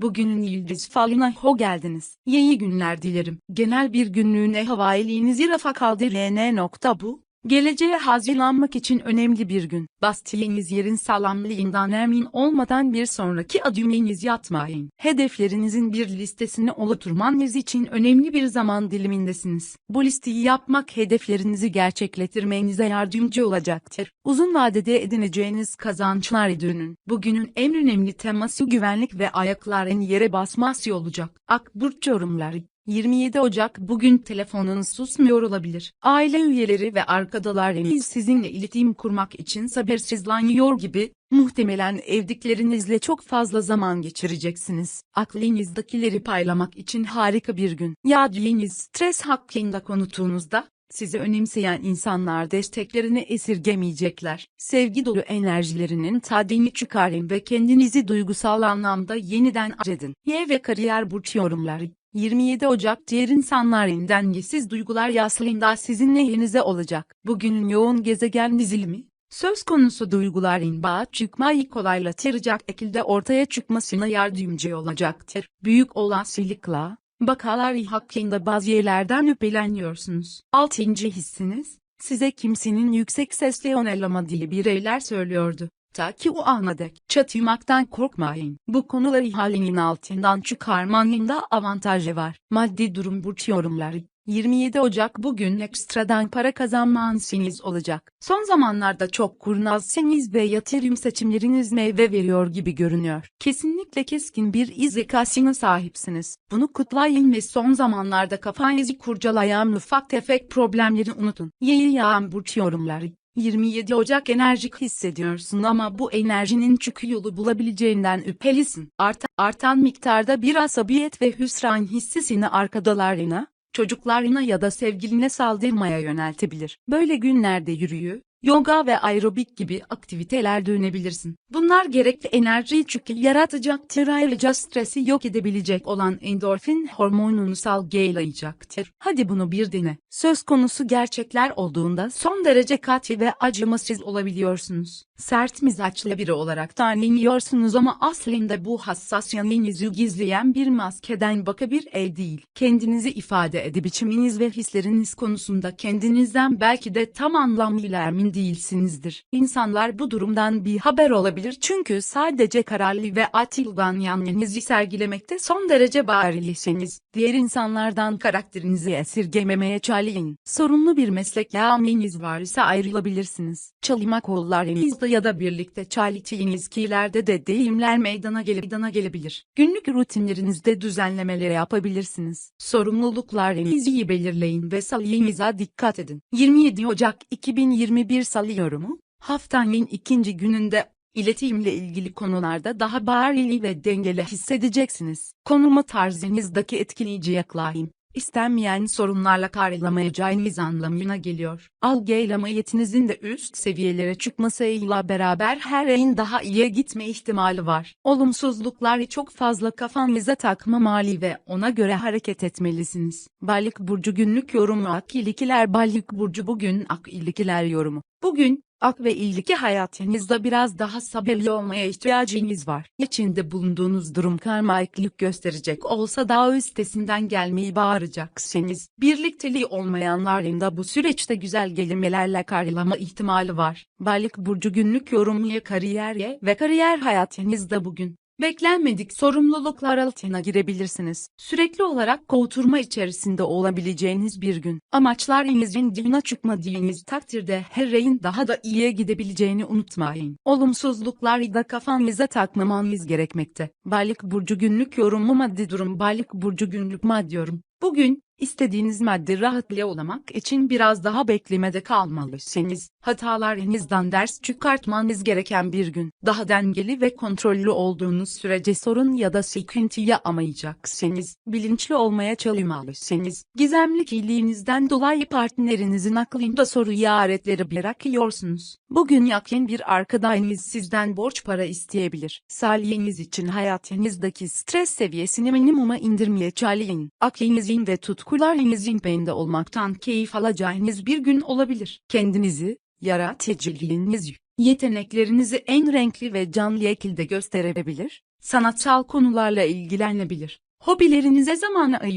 Bugünün yıldız falına ho geldiniz. İyi günler dilerim. Genel bir günlüğüne havailiğinizi rafa kaldırın.bu Geleceğe hazırlanmak için önemli bir gün. Bastilleniz yerin sağlamlığından emin olmadan bir sonraki adümeniz yatmayın. Hedeflerinizin bir listesini oluşturmanız için önemli bir zaman dilimindesiniz. Bu listeyi yapmak hedeflerinizi gerçekleştirmenize yardımcı olacaktır. Uzun vadede edineceğiniz kazançlar edinin. Bugünün en önemli teması güvenlik ve ayakların yere basması olacak. Akburç yorumları 27 Ocak bugün telefonunuz susmuyor olabilir. Aile üyeleri ve arkadaşlarınız sizinle iletişim kurmak için sabırsızlanıyor gibi, muhtemelen evdiklerinizle çok fazla zaman geçireceksiniz. Aklınızdakileri paylamak için harika bir gün. Yadiliniz stres hakkında konuştuğunuzda, sizi önemseyen insanlar desteklerini esirgemeyecekler. Sevgi dolu enerjilerinin tadını çıkarın ve kendinizi duygusal anlamda yeniden edin. Y ve kariyer burç yorumları 27 Ocak diğer insanların dengesiz duygular yaslığında sizin lehinize olacak. Bugünün yoğun gezegen dizilimi, söz konusu duyguların bağa çıkmayı kolaylaştıracak şekilde ortaya çıkmasına yardımcı olacaktır. Büyük olasılıkla, bakalar hakkında bazı yerlerden üpeleniyorsunuz. Altıncı hissiniz, size kimsenin yüksek sesle onaylamadığı bireyler söylüyordu. Ta ki o ana dek çatıymaktan korkmayın. Bu konuları halinin altından çıkarmanın da avantajı var. Maddi durum burç yorumları. 27 Ocak bugün ekstradan para kazanmanız olacak. Son zamanlarda çok kurnazsınız ve yatırım seçimleriniz meyve veriyor gibi görünüyor. Kesinlikle keskin bir iz zekasına sahipsiniz. Bunu kutlayın ve son zamanlarda kafanızı kurcalayan ufak tefek problemleri unutun. Yeni yağan burç yorumları. 27 Ocak enerjik hissediyorsun ama bu enerjinin çıkı yolu bulabileceğinden üpelisin. Artan, artan miktarda bir asabiyet ve hüsran hissi seni arkadalarına, çocuklarına ya da sevgiline saldırmaya yöneltebilir. Böyle günlerde yürüyü, yoga ve aerobik gibi aktiviteler dönebilirsin. Bunlar gerekli enerji çünkü yaratacaktır ayrıca stresi yok edebilecek olan endorfin hormonunu salgılayacaktır. Hadi bunu bir dene. Söz konusu gerçekler olduğunda son derece katı ve acımasız olabiliyorsunuz. Sert mizaçlı biri olarak tanınıyorsunuz ama aslında bu hassas yanınızı gizleyen bir maskeden bakabilir el değil. Kendinizi ifade edebiçiminiz ve hisleriniz konusunda kendinizden belki de tam anlamıyla emin değilsinizdir. İnsanlar bu durumdan bir haber olabilir çünkü sadece kararlı ve atılgan yanınızı sergilemekte son derece barilisiniz. Diğer insanlardan karakterinizi esirgememeye çalışın. Sorunlu bir meslek yağmeniz varsa ayrılabilirsiniz. Çalma kollarınızda ya da birlikte çalıştığınız kilerde de deyimler meydana, gele meydana gelebilir. Günlük rutinlerinizde düzenlemeler yapabilirsiniz. Sorumluluklarınızı iyi belirleyin ve salıyınıza dikkat edin. 27 Ocak 2021 Salı yorumu, haftanın ikinci gününde İletişimle ilgili konularda daha bağırlı ve dengeli hissedeceksiniz. Konuma tarzınızdaki etkileyici yaklayın. İstenmeyen sorunlarla karşılamayacağınız anlamına geliyor. Algılama yetinizin de üst seviyelere çıkmasıyla beraber her ayın daha iyiye gitme ihtimali var. Olumsuzlukları çok fazla kafanıza takmamalı ve ona göre hareket etmelisiniz. Balık burcu günlük yorumu ak ilişkiler Balık burcu bugün ak ilişkiler yorumu. Bugün Ak ve ilgili hayatınızda biraz daha sabırlı olmaya ihtiyacınız var. İçinde bulunduğunuz durum karmaiklik gösterecek olsa daha üstesinden gelmeyi bağıracaksınız. Birlikteliği olmayanların da bu süreçte güzel gelmelerle karşılama ihtimali var. Balık burcu günlük yorumluya kariyerye ve kariyer hayatınızda bugün. Beklenmedik sorumluluklar altına girebilirsiniz. Sürekli olarak kovturma içerisinde olabileceğiniz bir gün. Amaçlarınızın dibine çıkmadığınız takdirde her ayın daha da iyiye gidebileceğini unutmayın. Olumsuzlukları da kafanıza takmamanız gerekmekte. Balık burcu günlük yorumu maddi durum Balık burcu günlük maddi yorum. Bugün, istediğiniz maddi rahatlığa olamak için biraz daha beklemede kalmalısınız. Hatalarınızdan ders çıkartmanız gereken bir gün. Daha dengeli ve kontrollü olduğunuz sürece sorun ya da sıkıntı yapamayacaksınız. Bilinçli olmaya çalışmalısınız. Gizemli kiliğinizden dolayı partnerinizin aklında soru işaretleri bırakıyorsunuz. Bugün yakın bir arkadaşınız sizden borç para isteyebilir. Sağlığınız için hayatınızdaki stres seviyesini minimuma indirmeye çalışın. Aklınızın ve tutkularınızın peyinde olmaktan keyif alacağınız bir gün olabilir. Kendinizi, yaratıcılığınızı, yeteneklerinizi en renkli ve canlı şekilde gösterebilir, Sanatsal konularla ilgilenebilir. Hobilerinize zaman ayırın.